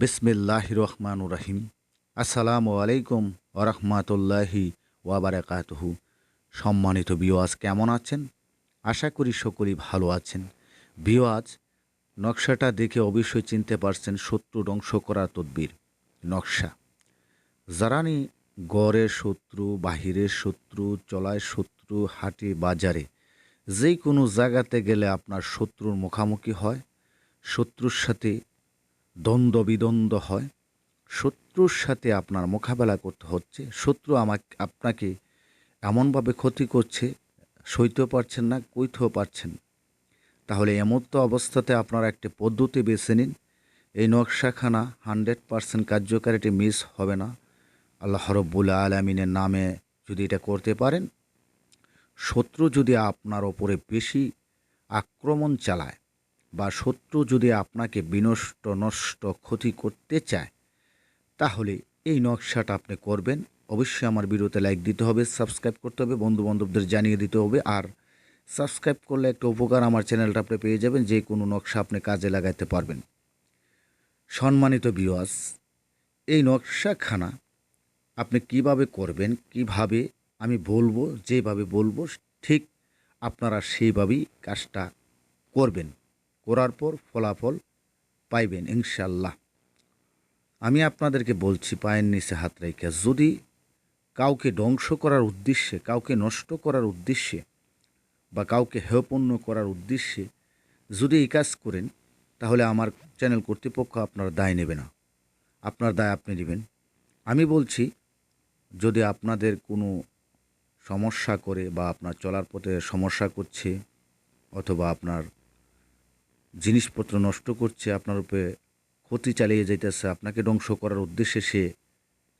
বিসমিল্লাহ রহমান রাহিম। আসসালামু আলাইকুম ওরহমাতুল্লাহি ওয়াবারাকাতহু। সম্মানিত বিওয়াজ কেমন আছেন? আশা করি সকলেই ভালো আছেন। বিওয়াজ নকশাটা দেখে অবশ্যই চিনতে পারছেন শত্রু ধ্বংস করা তদ্বির, নকশা। জারানি গড়ের শত্রু, বাহিরের শত্রু চলায় শত্রু, হাটে, বাজারে যে কোনো জায়গাতে গেলে আপনার শত্রুর মুখামুখি হয়। শত্রুর সাথে দ্বন্দ্ব বিদ্বন্দ্ব হয়। শত্রুর সাথে আপনার মোকাবেলা করতে হচ্ছে। শত্রু আমাকে, আপনাকে এমনভাবে ক্ষতি করছে, সইতেও পারছেন না, কইতেও পারছেন। তাহলে এমতো অবস্থাতে আপনারা একটি পদ্ধতি বেছে নিন। এই নকশাখানা হান্ড্রেড পারসেন্ট কার্যকারিটি মিস হবে না। আল্লাহ রব্বুল আলমিনের নামে যদি এটা করতে পারেন, শত্রু যদি আপনার ওপরে বেশি আক্রমণ চালায় বা শত্রু যদি আপনাকে বিনষ্ট, নষ্ট, ক্ষতি করতে চায়, তাহলে এই নকশাটা আপনি করবেন। অবশ্যই আমার ভিডিওতে লাইক দিতে হবে সাবস্ক্রাইব করতে হবে বন্ধু বান্ধবদের জানিয়ে দিতে হবে। আর সাবস্ক্রাইব করলে একটা উপকার আমার চ্যানেলটা আপনি পেয়ে যাবেন, যে কোনো নকশা আপনি কাজে লাগাতে পারবেন। সম্মানিত বিওয়াস এই নকশাখানা আপনি কীভাবে করবেন, কীভাবে আমি বলব, যেভাবে বলব, ঠিক আপনারা সেইভাবেই কাজটা করবেন। করার পর ফলাফল পাইবেন ইনশাল্লাহ আমি আপনাদেরকে বলছি, পায়ের নিচে হাত রেখে, যদি কাউকে ধ্বংস করার উদ্দেশ্যে, কাউকে নষ্ট করার উদ্দেশ্যে বা কাউকে হেয়পূর্ণ করার উদ্দেশ্যে যদি এই কাজ করেন, তাহলে আমার চ্যানেল কর্তৃপক্ষ আপনার দায় নেবে না। আপনার দায় আপনি নেবেন। আমি বলছি, যদি আপনাদের কোনো সমস্যা করে বা আপনার চলার পথে সমস্যা করছে অথবা আপনার জিনিসপত্র নষ্ট করছে, আপনার উপরে ক্ষতি চালিয়ে যাইতেছে, আপনাকে ধ্বংস করার উদ্দেশ্যে সে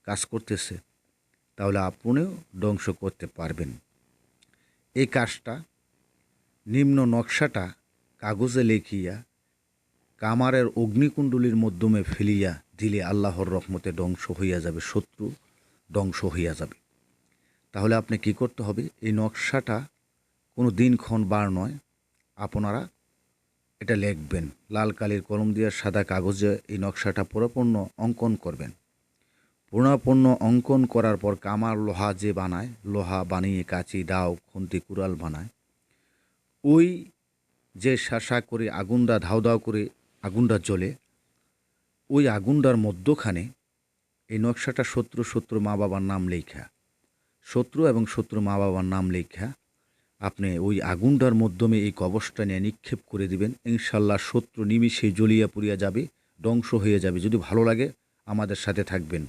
কাজ করতেছে, তাহলে আপনিও ধ্বংস করতে পারবেন। এই কাজটা, নিম্ন নকশাটা কাগজে লেখিয়া, কামারের অগ্নিকুণ্ডলীর মাধ্যমে ফেলিয়া দিলে আল্লাহর রহমতে ধ্বংস হইয়া যাবে, শত্রু ধ্বংস হইয়া যাবে। তাহলে আপনি কি করতে হবে? এই নকশাটা কোনো দিনক্ষণ বার নয়, আপনারা এটা লিখবেন। লাল কালির কলম দিয়ে সাদা কাগজে এই নকশাটা পুরোপূর্ণ অঙ্কন করবেন। পুরোপূর্ণ অঙ্কন করার পর কামার লোহা যে বানায়, লোহা বানিয়ে কাঁচি দাও খুন্তি, কুড়াল বানায়। ওই যে শাসা করে আগুনটা ধাও ধাও করে আগুনটা জ্বলে, ওই আগুনটার মধ্যখানে এই নকশাটা শত্রু শত্রু মা বাবার নাম লেখা। শত্রু এবং শত্রু মা বাবার নাম লেখা। আপনি ওই আগুনটার মাধ্যমে এই কবচটা নিয়ে নিক্ষেপ করে দিবেন। ইনশাল্লাহ শত্রু নিমিষে জ্বলিয়া পুড়িয়া যাবে, ধ্বংস হয়ে যাবে। যদি ভালো লাগে, আমাদের সাথে থাকবেন।